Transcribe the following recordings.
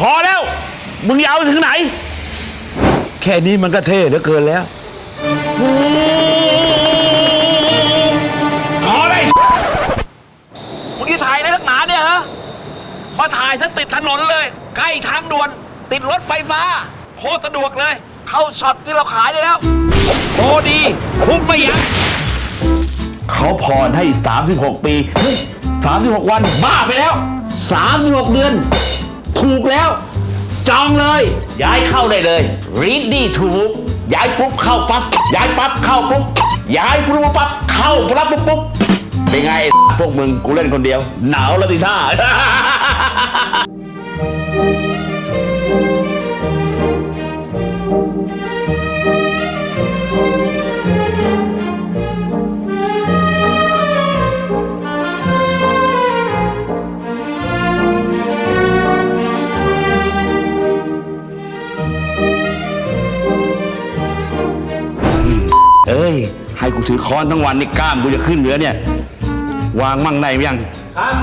พอแล้ว มึงยาวถึงไหน แค่นี้มันก็เท่เหลือเกินแล้ว พอได้มึงจะถ่ายในนักหนาเนี่ยฮะ มาถ่ายถ้าติดถนนเลย ใกล้ทางด่วน ติดรถไฟฟ้า โคตรสะดวกเลย เข้าช็อตที่เราขายได้แล้ว โอ้ดี คุ้มไม่ยั้งเขาผ่อนให้ 36 ปีเฮ้ย36 วัน บ้าไปแล้ว 36 เดือน ถูกแล้ว จองเลย ย้ายเข้าได้เลย read ดีถูก ย้ายปุ๊บเข้าปั๊บ ย้ายปั๊บเข้าปุ๊บ ย้ายปุ๊บปั๊บเข้าปั๊บปุ๊บปุ๊บ เป็นไง พวกมึงกูเล่นคนเดียว หนาวแล้วดิท่า เอ้ย ให้กูถือค้อนทั้งวันนี่กล้ามกูจะขึ้นเหลือเนี่ย วางมั่งในไหมยัง ครับ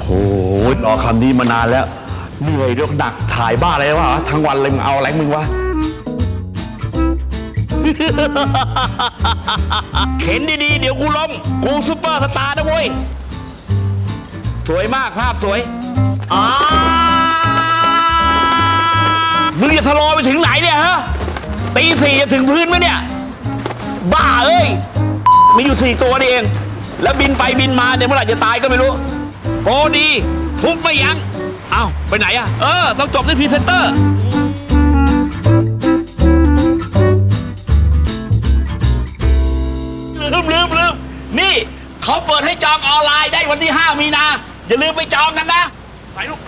โอ้ยรอคำนี้มานานแล้ว เหนื่อยเรื่องดักถ่ายบ้าอะไรวะทั้งวันเลยมึงเอาอะไรมึงวะ เข็นดีๆ เดี๋ยวกูล้ม กูซุปเปอร์สตาร์นะเว้ย สวยมากภาพสวยอ้ามึงจะทะลอไปถึงไหนเนี่ยฮะ ตีสี่จะถึงพื้นไหมเนี่ย บ้าเอ้ย มีอยู่สี่ตัวนี่เอง แล้วบินไปบินมาเนี่ยเมื่อไหร่จะตายก็ไม่รู้โอ้ดี ทุบไม่ยัง้งเอ้าไปไหนอะเออ ต้องจบที่พรีเซนเตอร์ลืมลืมลืมนี่เขาเปิดให้จองออนไลน์ได้วันที่ 5 มีนา อย่าลืมไปจองกันนะ ไปลูก